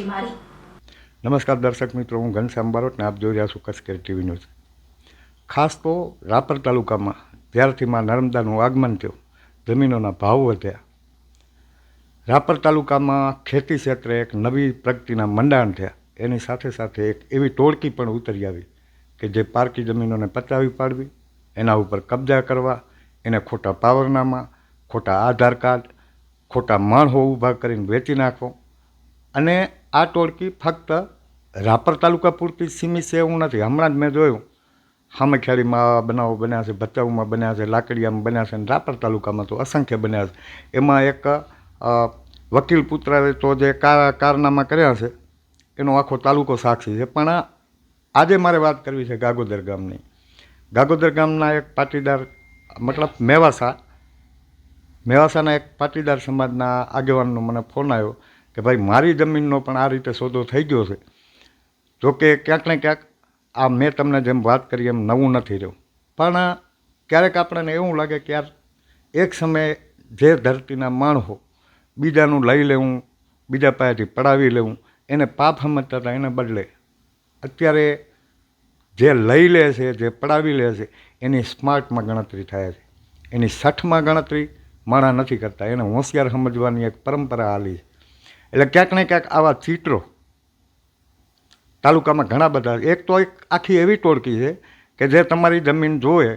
છે મારી. નમસ્કાર દર્શક મિત્રો, હું ઘનશ્યામ બારોટ ને આપ જોઈ રહ્યા છું કચ્છ ટીવી ન્યૂઝ. ખાસ તો રાપર તાલુકામાં જ્યારથી માં નર્મદાનું આગમન થયું, જમીનોના ભાવ વધ્યા. રાપર તાલુકામાં ખેતી ક્ષેત્રે એક નવી પ્રગતિના મંડાણ થયા. એની સાથે સાથે એક એવી ટોળકી પણ ઉતરી આવી કે જે પારકી જમીનોને પચાવી પાડવી, એના ઉપર કબજા કરવા, એને ખોટા પાવરનામા, ખોટા આધાર કાર્ડ, ખોટા માણસો ઊભા કરીને વેચી નાખવો અને આ ટોળકી ફક્ત રાપર તાલુકા પૂરતી સીમિત છે એવું નથી. હમણાં જ મેં જોયું. હામેખેડીમાં બનાવો બન્યા છે, ભચાઉમાં બન્યા છે, લાકડીયામાં બન્યા છે અને રાપર તાલુકામાં તો અસંખ્ય બન્યા છે. એમાં એક વકીલ પુત્રએ તો જે કાર, કારનામા કર્યા છે, એનો આખો તાલુકો સાક્ષી છે. પણ આજે મારે વાત કરવી છે ગાગોદર ગામની. ગાગોદર ગામના એક પાટીદાર, મતલબ મેવાસા, મેવાસાના એક પાટીદાર સમાજના આગેવાનનો મને ફોન આવ્યો. કે ભાઈ, મારી જમીનનો પણ આ રીતે સોદો થઈ ગયો છે. જોકે ક્યાંક ને ક્યાંક આ મેં તમને જેમ વાત કરી એમ નવું નથી રહ્યું. પણ ક્યારેક આપણને એવું લાગે કે યાર, એક સમયે જે ધરતીના માણહો બીજાનું લઈ લેવું, બીજા પાસેથી પડાવી લેવું, એને પાપ સમજતા હતા એને બદલે અત્યારે જે લઈ લે છે, જે પડાવી લે છે, એની સ્માર્ટમાં ગણતરી થાય છે. એની સઠમાં ગણતરી માણા નથી કરતા. એને હોશિયાર સમજવાની એક પરંપરા આલી છે. એટલે ક્યાંક ને ક્યાંક આવા ચિત્રો તાલુકામાં ઘણા બધા. એક તો એક આખી એવી ટોળકી છે કે જે તમારી જમીન જોવે,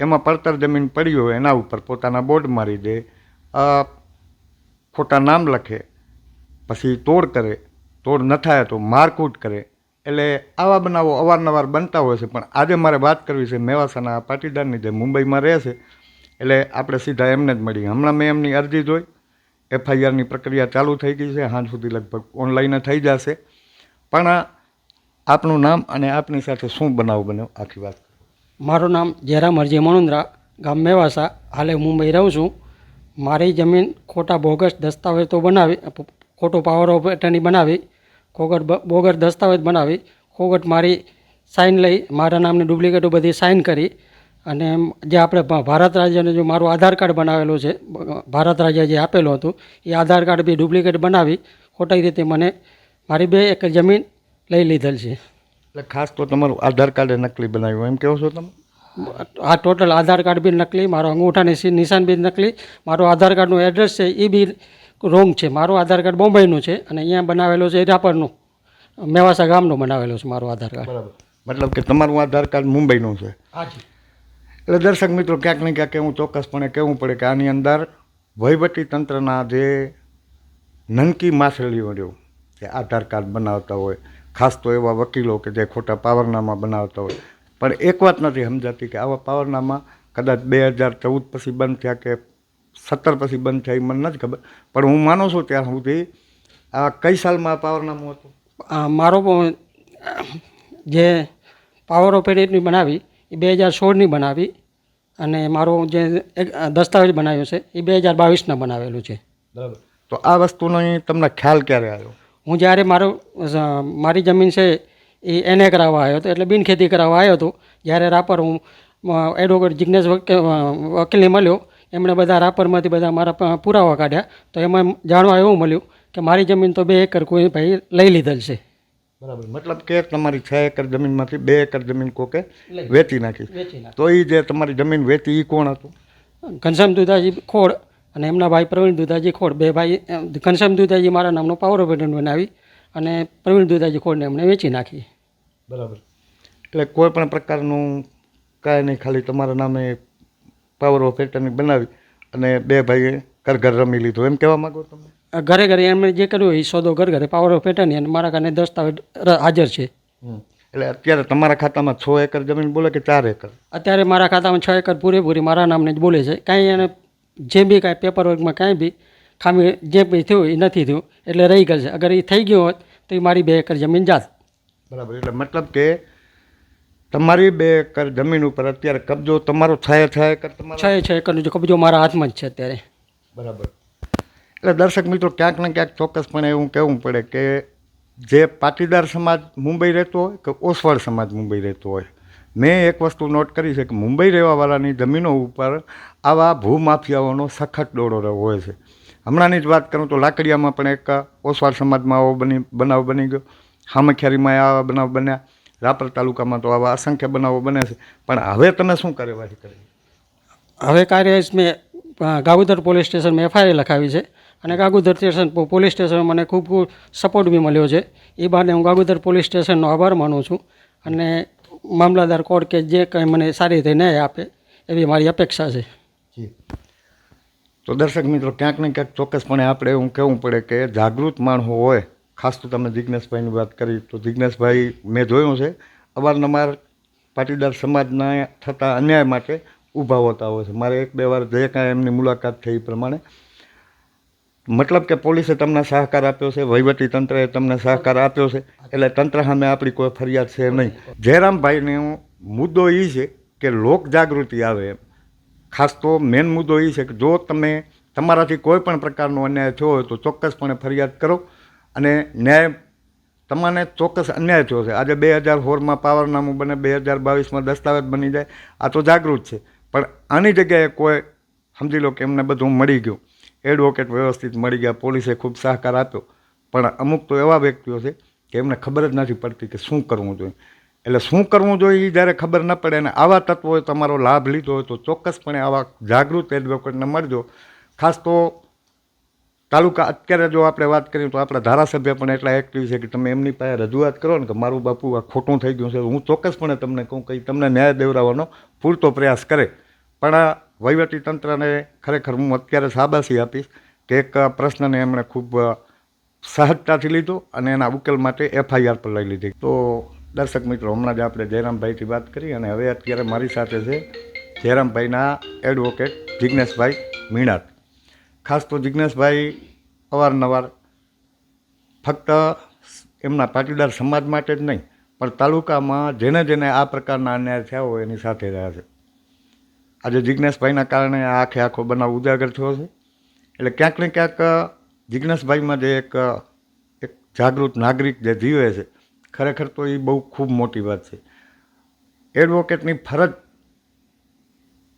એમાં પડતર જમીન પડી હોય, એના ઉપર પોતાના બોર્ડ મારી દે ખોટા નામ લખે, પછી તોડ કરે, તોડ ન થાય તો મારકૂટ કરે. એટલે આવા બનાવો અવારનવાર બનતા હોય છે. પણ આજે મારે વાત કરવી છે મેવાસાના પાટીદારની, જે મુંબઈમાં રહે છે. એટલે આપણે સીધા એમને જ મળીએ હમણાં મેં એમની અરજી જોઈ. એફઆઈઆરની પ્રક્રિયા ચાલુ થઈ ગઈ છે. હાંજ સુધી લગભગ ઓનલાઈન થઈ જશે. પણ આપનું નામ અને આપની સાથે શું બનાવ બન્યો? આખી વાત મારું નામ જયરામ અરજી મણુંદ્રા, ગામ મેવાસા. હાલે મુંબઈ રહું છું. મારી જમીન ખોટા બોગસ દસ્તાવેજ તો બનાવી, ખોટો પાવર ઓફ એટર્ની બનાવી, ખોગટ બોગસ દસ્તાવેજ બનાવી, ખોગટ મારી સાઇન લઈ, મારા નામની ડુપ્લિકેટો બધી સાઇન કરી અને એમ જે આપણે ભારત રાજ્યને જો મારું આધાર કાર્ડ બનાવેલું છે ભારત રાજ્ય જે આપેલું હતું એ આધાર કાર્ડ બી ડુપ્લિકેટ બનાવી ખોટી રીતે મને મારી બે એક જમીન લઈ લીધેલ છે. એટલે ખાસ તો તમારું આધાર કાર્ડ નકલી બનાવ્યું એમ કહો છો તમે? આ ટોટલ આધાર કાર્ડ બી નકલી મારો અંગૂઠાની નિશાન બી નકલી મારું આધાર કાર્ડનું એડ્રેસ છે એ બી રોંગ છે. મારું આધાર કાર્ડ બોમ્બેનું છે અને અહીંયા બનાવેલું છે રાપરનું મેવાસા ગામનું બનાવેલું છે મારું આધાર કાર્ડ. બરાબર. મતલબ કે તમારું આધાર કાર્ડ મુંબઈનું છે. હાજી એટલે દર્શક મિત્રો, ક્યાંક ને ક્યાંક એવું ચોક્કસપણે કહેવું પડે કે આની અંદર વહીવટી તંત્રના જે નનકી માછલીઓ રહ્યો, જે આધાર કાર્ડ બનાવતા હોય, ખાસ તો એવા વકીલો કે જે ખોટા પાવરનામા બનાવતા હોય. પણ એક વાત નથી સમજાતી કે આવા પાવરનામા કદાચ બે હજાર ચૌદ પછી બંધ થયા કે સત્તર પછી બંધ થયા, એ મને નથી ખબર. પણ હું માનું છું ત્યાં સુધી આ કઈ સાલમાં પાવરનામું હતું? મારો જે પાવર ઓફ એડિટની બનાવી એ બે હજાર સોળની બનાવી અને મારો જે દસ્તાવેજ બનાવ્યો છે એ બે હજાર બાવીસના બનાવેલું છે. બરાબર. તો આ વસ્તુનો તમને ખ્યાલ ક્યારે આવ્યો? હું જ્યારે મારો મારી જમીન છે એ એને કરાવવા આવ્યો હતો એટલે બિન ખેતી કરાવવા આવ્યો હતો જ્યારે રાપર હું એડવોકેટ જિજ્ઞેશ વક- વકીલને મળ્યો એમણે બધા રાપરમાંથી બધા મારા પુરાવા કાઢ્યા તો એમાં જાણવા એવું મળ્યું કે મારી જમીન તો બે એકર કોઈ ભાઈ લઈ લીધેલ છે. બરાબર. મતલબ કે તમારી છ એકર જમીનમાંથી બે એકર જમીન કોકે વેચી નાખી. તો એ જે તમારી જમીન વેચી એ કોણ હતું? ઘનશ્યામ દુધાજી ખોડ અને એમના ભાઈ પ્રવીણ દુધાજી ખોડ. બે ભાઈ ઘનશ્યામ દુધાજી મારા નામનો પાવર ઓફ બનાવી અને પ્રવીણ દુધાજી ખોડને એમણે વેચી નાખી. બરાબર. એટલે કોઈ પણ પ્રકારનું કાંઈ નહીં ખાલી તમારા નામે પાવર ઓફ એટર્ની બનાવી અને બે ભાઈએ ઘર ઘર રમી લીધું. એમ કહેવા માંગો તમે? ઘરે ઘરે એમણે જે કર્યું એ સોદો ઘર ઘરે પાવર ઓફ એટર્ની અને મારા કારણે દસ્તાવેજ હાજર છે. એટલે અત્યારે તમારા ખાતામાં છ એકર જમીન બોલે કે ચાર એકર? અત્યારે મારા ખાતામાં છ એકર પૂરેપૂરી મારા નામને જ બોલે છે. કાંઈ એને જે બી કાંઈ પેપર વર્કમાં કાંઈ બી ખામી જે બી થયું એ નથી થયું. એટલે રહી ગયેલ છે. અગર એ થઈ ગયું હોત તો એ મારી બે એકર જમીન જાત. બરાબર. એટલે મતલબ કે તમારી બે એકર જમીન ઉપર અત્યારે કબજો તમારો છ છ એકર તમારો? છ છ એકરનો જો કબજો મારા હાથમાં જ છે અત્યારે. બરાબર. એટલે દર્શક મિત્રો, ક્યાંક ને ક્યાંક ચોક્કસપણે એવું કહેવું પડે કે જે પાટીદાર સમાજ મુંબઈ રહેતો હોય કે ઓસવાળ સમાજ મુંબઈ રહેતો હોય. મેં એક વસ્તુ નોટ કરી છે કે મુંબઈ રહેવાવાળાની જમીનો ઉપર આવા ભૂમાફિયાઓનો સખત દોડો હોય છે. હમણાંની જ વાત કરું તો લાકડિયામાં પણ એક ઓસવાડ સમાજમાં આવો બની, બનાવ બની ગયો. હામખિયારીમાં આવા બનાવ બન્યા. રાપર તાલુકામાં તો આવા અસંખ્ય બનાવો બને છે. પણ હવે તમે શું કાર્યવાહી કરી? હવે કાર્ય મેં ગાવધર પોલીસ સ્ટેશનમાં એફઆઈઆર લખાવી છે. અને ગાગુદર સ્ટેશન પોલીસ સ્ટેશન મને ખૂબ ખૂબ સપોર્ટ બી મળ્યો છે. એ બહાને હું ગાગુદર પોલીસ સ્ટેશનનો આભાર માનું છું અને મામલાદાર કોર્ટ કે જે કંઈ મને સારી રીતે ન્યાય આપે એવી મારી અપેક્ષા છે. તો દર્શક મિત્રો, ક્યાંક ને ક્યાંક ચોક્કસપણે આપણે એવું કહેવું પડે કે જાગૃત માણસો હોય, ખાસ તો તમે જિજ્ઞેશભાઈની વાત કરી, તો જિજ્ઞેશભાઈ મેં જોયું છે, અવારનવાર પાટીદાર સમાજના થતા અન્યાય માટે ઊભા હોતા હોય છે. મારે એક બે વાર જે કાંઈ એમની મુલાકાત થઈ એ પ્રમાણે મતલબ કે પોલીસે તમને સહકાર આપ્યો છે વહીવટી તંત્રએ તમને સહકાર આપ્યો છે, એટલે તંત્ર સામે આપણી કોઈ ફરિયાદ છે નહીં. જયરામભાઈને મુદ્દો એ છે કે લોક જાગૃતિ આવે એમ. ખાસ તો મેઇન મુદ્દો એ છે કે જો તમે તમારાથી કોઈ પણ પ્રકારનો અન્યાય થયો હોય તો ચોક્કસપણે ફરિયાદ કરો અને ન્યાય, તમને ચોક્કસ અન્યાય થયો છે. આજે બે હજાર સોળમાં પાવરનામું બને બે હજાર બાવીસમાં દસ્તાવેજ બની જાય, આ તો જાગૃત છે. પણ આની જગ્યાએ કોઈ, સમજી લો કે એમને બધું મળી ગયું. એડવોકેટ વ્યવસ્થિત મળી ગયા, પોલીસે ખૂબ સહકાર આપ્યો. પણ અમુક તો એવા વ્યક્તિઓ છે કે એમને ખબર જ નથી પડતી કે શું કરવું જોઈએ. એટલે શું કરવું જોઈએ એ જ્યારે ખબર ન પડે અને આવા તત્વોએ તમારો લાભ લીધો હોય તો ચોક્કસપણે આવા જાગૃત એડવોકેટને મળજો. ખાસ તો તાલુકા અત્યારે જો આપણે વાત કરીએ તો આપણા ધારાસભ્ય પણ એટલા એક્ટિવ છે કે તમે એમની પાસે રજૂઆત કરો ને કે મારું બાપુ આ ખોટું થઈ ગયું છે, હું ચોક્કસપણે તમને કહું કે તમને ન્યાય દેવડાવવાનો પૂરતો પ્રયાસ કરે. પણ આ વહીવટી તંત્રને ખરેખર હું અત્યારે શાબાશી આપીશ કે એક પ્રશ્નને એમણે ખૂબ સહજતાથી લીધો અને એના ઉકેલ માટે એફઆઈઆર પર લઈ લીધી. તો દર્શક મિત્રો, હમણાં જ આપણે જયરામભાઈથી વાત કરી અને હવે અત્યારે મારી સાથે છે જયરામભાઈના એડવોકેટ જિજ્ઞેશભાઈ મીણાત. ખાસ તો જિજ્ઞેશભાઈ અવારનવાર ફક્ત એમના પાટીદાર સમાજ માટે જ નહીં, પણ તાલુકામાં જેને જેને આ પ્રકારના અન્યાય થયા હોય એની સાથે રહ્યા છે. આજે જિજ્ઞેશભાઈના કારણે આખે આખો બનાવ ઉજાગર થયો છે. એટલે ક્યાંક ને ક્યાંક જિજ્ઞેશભાઈમાં જે એક એક જાગૃત નાગરિક જે જીવે છે, ખરેખર તો એ બહુ ખૂબ મોટી વાત છે. એડવોકેટની ફરજ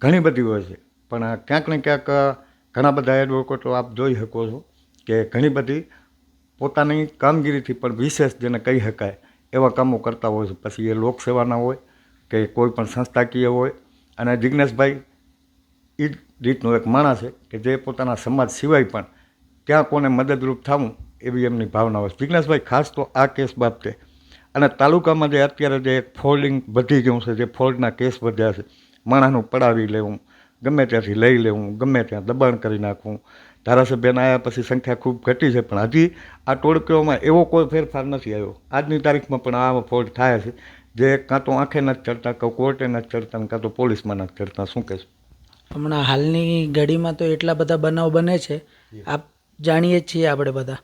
ઘણી બધી હોય છે, પણ ક્યાંક ને ક્યાંક ઘણા બધા એડવોકેટો આપ જોઈ શકો છો કે ઘણી બધી પોતાની કામગીરીથી પણ વિશેષ જેને કહી શકાય એવા કામો કરતા હોય છે. પછી એ લોકસેવાના હોય કે કોઈ પણ સંસ્થાકીય હોય અને જિજ્ઞેશભાઈ એ જ રીતનો એક માણસ છે કે જે પોતાના સમાજ સિવાય પણ ક્યાં કોને મદદરૂપ થવું એવી એમની ભાવના હોય જિજ્ઞેશભાઈ, ખાસ તો આ કેસ બાબતે. અને તાલુકામાં જે અત્યારે જે એક ફોલ્ડિંગ વધી ગયું છે, જે ફોલ્ડના કેસ વધ્યા છે, માણસનું પડાવી લેવું, ગમે ત્યાંથી લઈ લેવું, ગમે ત્યાં દબાણ કરી નાખવું. ધારાસભ્યના આવ્યા પછી સંખ્યા ખૂબ ઘટી છે, પણ હજી આ ટોળકીઓમાં એવો કોઈ ફેરફાર નથી આવ્યો. આજની તારીખમાં પણ આ ફોલ્ડ થાય છે. જે કાં તો આંખે નથી ચડતા કાં કોર્ટે નથી ચડતા ને કાં તો પોલીસમાં નથી ચડતા શું કહેશો? હમણાં હાલની ઘડીમાં તો એટલા બધા બનાવ બને છે. આપ જાણીએ જ છીએ આપણે બધા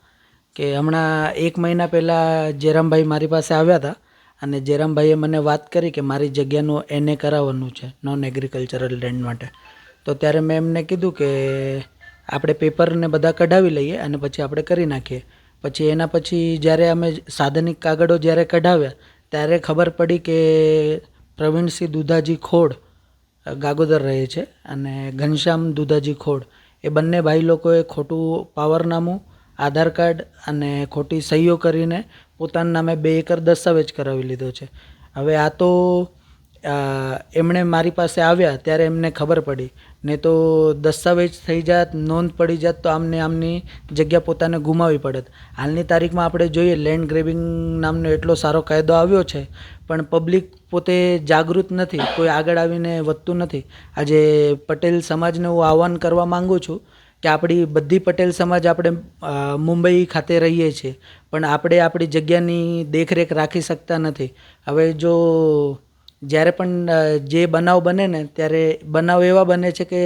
કે હમણાં એક મહિના પહેલાં જેરામભાઈ મારી પાસે આવ્યા હતા અને જેરામભાઈએ મને વાત કરી કે મારી જગ્યાનું એને કરાવવાનું છે નોન એગ્રીકલ્ચરલ લેન્ડ માટે. તો ત્યારે મેં એમને કીધું કે આપણે પેપરને બધા કઢાવી લઈએ અને પછી આપણે કરી નાખીએ. પછી એના પછી જ્યારે અમે સાધનિક કાગળો જ્યારે કઢાવ્યા ત્યારે ખબર પડી કે પ્રવીણસિંહ દુધાજી ખોડ ગાગોદર રહે છે અને ઘનશ્યામ દુધાજી ખોડ. એ બંને ભાઈ લોકોએ ખોટું પાવરનામું, આધાર કાર્ડ અને ખોટી સહીઓ કરીને પોતાના નામે બે એકર દસ્તાવેજ કરાવી લીધો છે. હવે આ તો એમણે મારી પાસે આવ્યા ત્યારે એમને ખબર પડી ને તો દસ્તાવેજ થઈ જાત, નોંધ પડી જાત, તો આમને આમની જગ્યા પોતાને ગુમાવી પડત. હાલની તારીખમાં આપણે જોઈએ, લેન્ડ ગ્રેબિંગ નામનો એટલો સારો કાયદો આવ્યો છે, પણ પબ્લિક પોતે જાગૃત નથી, કોઈ આગળ આવીને વધતું નથી. આજે પટેલ સમાજને હું આહવાન કરવા માંગુ છું કે આપણી બધી પટેલ સમાજ આપણે મુંબઈ ખાતે રહીએ છીએ, પણ આપણે આપણી જગ્યાની દેખરેખ રાખી શકતા નથી. હવે જો જ્યારે પણ જે બનાવ બને ને, ત્યારે બનાવ એવા બને છે કે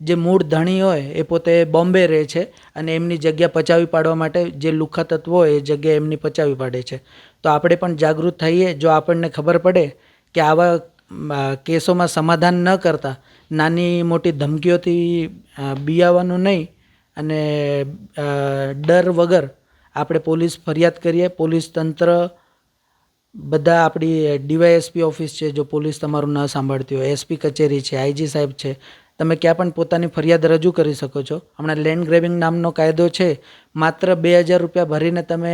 જે મૂળ ધણી હોય એ પોતે બોમ્બે રહે છે અને એમની જગ્યા પચાવી પાડવા માટે જે લુખા તત્વો હોય એ જગ્યા એમની પચાવી પાડે છે. તો આપણે પણ જાગૃત થઈએ, જો આપણને ખબર પડે કે આવા કેસોમાં સમાધાન ન કરતા, નાની મોટી ધમકીઓથી બિયાવાનું નહીં અને ડર વગર આપણે પોલીસ ફરિયાદ કરીએ, પોલીસ તંત્ર બધા આપણી ડીવાયએસપી ઓફિસ છે, જો પોલીસ તમારું ન સાંભળતી હોય, એસપી કચેરી છે આઈજી સાહેબ છે, તમે ક્યાં પણ પોતાની ફરિયાદ રજૂ કરી શકો છો. હમણાં લેન્ડ ગ્રેબિંગ નામનો કાયદો છે, માત્ર બે હજાર રૂપિયા ભરીને તમે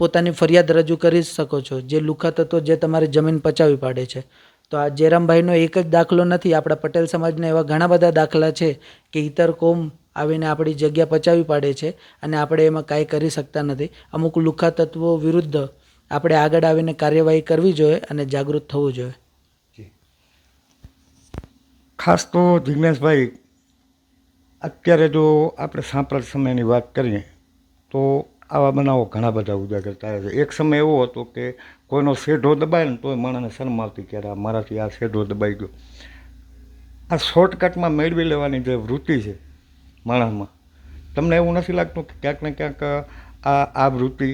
પોતાની ફરિયાદ રજૂ કરી શકો છો, જે લુખત હતો, જે તમારી જમીન પચાવી પાડે છે. તો આ જયરામભાઈનો એક જ દાખલો નથી, આપણા પટેલ સમાજના એવા ઘણા બધા દાખલા છે કે ઇતર કોમ આવીને આપણી જગ્યા પચાવી પાડે છે અને આપણે એમાં કાંઈ કરી શકતા નથી. અમુક લુખા તત્વો વિરુદ્ધ આપણે આગળ આવીને કાર્યવાહી કરવી જોઈએ અને જાગૃત થવું જોઈએ. ખાસ તો જિજ્ઞાસભાઈ અત્યારે જો આપણે સાંપ્રત સમયની વાત કરીએ, તો આવા બનાવો ઘણા બધા ઉજાગર થાય છે. એક સમય એવો હતો કે કોઈનો શેઢો દબાય ને તોય માણસને શરમ આવતી કે આ મારાથી આ શેઢો દબાઈ ગયો. આ શોર્ટકટમાં મેળવી લેવાની જે વૃત્તિ છે માણસમાં, તમને એવું નથી લાગતું કે ક્યાંક ને ક્યાંક આ આ વૃત્તિ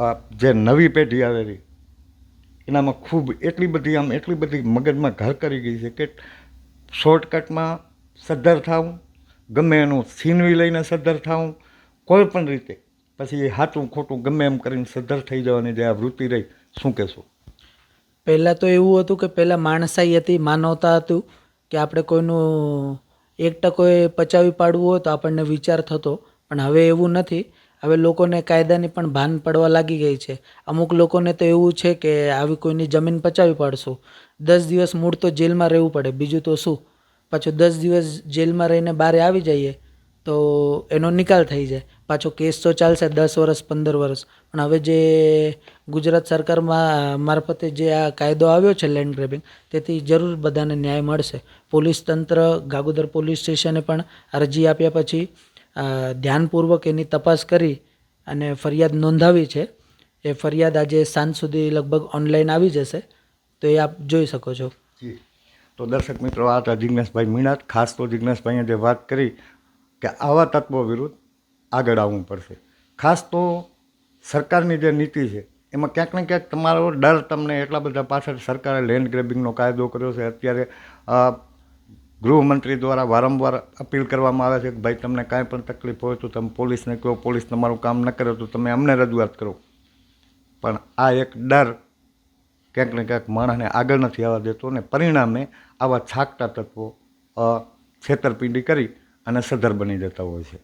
આ જે નવી પેઢી આવેલી એનામાં ખૂબ એટલી બધી આમ એટલી બધી મગજમાં ઘર કરી ગઈ છે કે શોર્ટકટમાં સદ્ધર થાવું ગમે એનું સીનવી લઈને સદ્ધર થાવું કોઈ પણ રીતે. પછી એ સાચું ખોટું ગમે એમ કરીને સદ્ધર થઈ જવાની જે આ વૃત્તિ રહી, શું કહેશું? પહેલાં તો એવું હતું કે પહેલાં માણસાઈ હતી, માનવતા હતું, કે આપણે કોઈનું એક ટકોએ પચાવી પાડવું હોય તો આપણને વિચાર થતો. પણ હવે એવું નથી. હવે લોકોને કાયદાની પણ ભાન પડવા લાગી ગઈ છે. અમુક લોકોને તો એવું છે કે આવી કોઈની જમીન પચાવી પાડશું. દસ દિવસ મૂળ તો જેલમાં રહેવું પડે. બીજું તો શું? પાછું દસ દિવસ જેલમાં રહીને બહાર આવી જઈએ તો એનો નિકાલ થઈ જાય. પાછો કેસ તો ચાલશે દસ વર્ષ પંદર વર્ષ પણ હવે જે ગુજરાત સરકારમાં મારફતે જે આ કાયદો આવ્યો છે લેન્ડ ગ્રેબિંગ તેથી જરૂર બધાને ન્યાય મળશે. પોલીસ તંત્ર, ગાગોદર પોલીસ સ્ટેશને પણ અરજી આપ્યા પછી ધ્યાનપૂર્વક એની તપાસ કરી અને ફરિયાદ નોંધાવી છે. એ ફરિયાદ આજે સાંજ સુધી લગભગ ઓનલાઈન આવી જશે. તો એ આપ જોઈ શકો છો. જી. તો દર્શક મિત્રો, આ હતા જિજ્ઞાસભાઈ મીણાત. ખાસ તો જિજ્ઞાસભાઈએ જે વાત કરી કે આવા તત્વો વિરુદ્ધ આગળ આવવું પડશે. ખાસ તો સરકારની જે નીતિ છે, એમાં ક્યાંક ને ક્યાંક તમારો ડર તમને એટલા બધા પાછળ સરકારે લેન્ડ ગ્રેબિંગનો કાયદો કર્યો છે. અત્યારે ગૃહમંત્રી દ્વારા વારંવાર અપીલ કરવામાં આવે છે કે ભાઈ, તમને કાંઈ પણ તકલીફ હોય તો તમે પોલીસને કહો, પોલીસ તમારું કામ ન કરે તો તમે અમને રજૂઆત કરો. પણ આ એક ડર ક્યાંક ને ક્યાંક માણસને આગળ નથી આવવા દેતો અને પરિણામે આવા છાકટા તત્વો છેતરપિંડી કરી અને સધર બની જતા હોય છે.